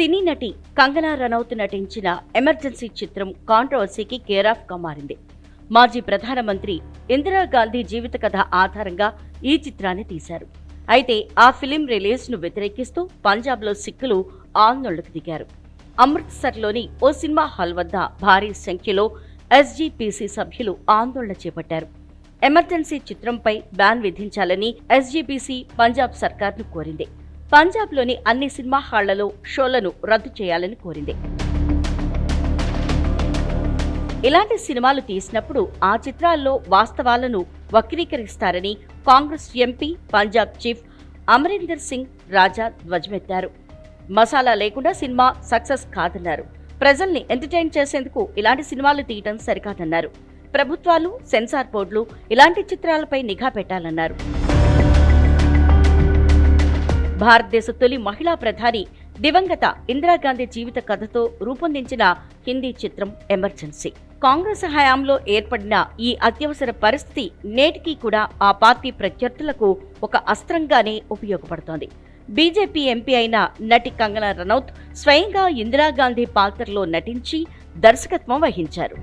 సినీ నటి కంగనా రనౌత్ నటించిన ఎమర్జెన్సీ చిత్రం కాంట్రవర్సీకి కేరాఫ్గా మారింది. మాజీ ప్రధానమంత్రి ఇందిరాగాంధీ జీవిత కథ ఆధారంగా ఈ చిత్రాన్ని తీశారు. అయితే ఆ ఫిలిం రిలీజ్ను వ్యతిరేకిస్తూ పంజాబ్లో సిక్కులు ఆందోళనకు దిగారు. అమృత్సర్లోని ఓ సినిమా హాల్ వద్ద భారీ సంఖ్యలో ఎస్జీపీసీ సభ్యులు ఆందోళన చేపట్టారు. ఎమర్జెన్సీ చిత్రంపై బ్యాన్ విధించాలని ఎస్జీపీసీ పంజాబ్ సర్కార్ను కోరింది. పంజాబ్లోని అన్ని సినిమా హాళ్ళలో షోలను రద్దు చేయాలని కోరింది. ఇలాంటి సినిమాలు తీసినప్పుడు ఆ చిత్రాల్లో వాస్తవాలను వక్రీకరిస్తారని కాంగ్రెస్ ఎంపీ పంజాబ్ చీఫ్ అమరీందర్ సింగ్ రాజా ధ్వజమెత్తారు. మసాలా లేకుండా సినిమా సక్సెస్ కాదన్నారు. ప్రజల్ని ఎంటర్టైన్ చేసేందుకు ఇలాంటి సినిమాలు తీయటం సరికాదన్నారు. ప్రభుత్వాలు సెన్సార్ బోర్డులు ఇలాంటి చిత్రాలపై నిఘా పెట్టాలన్నారు. భారతదేశ తొలి మహిళా ప్రధాని దివంగత ఇందిరాగాంధీ జీవిత కథతో రూపొందించిన హిందీ చిత్రం ఎమర్జెన్సీ కాంగ్రెస్ హయాంలో ఏర్పడిన ఈ అత్యవసర పరిస్థితి నేటికి కూడా ఆ పార్టీ ప్రత్యర్థులకు ఒక అస్త్రంగానే ఉపయోగపడుతోంది. బీజేపీ ఎంపీ అయిన నటి కంగనా రనౌత్ స్వయంగా ఇందిరాగాంధీ పాత్రలో నటించి దర్శకత్వం వహించారు.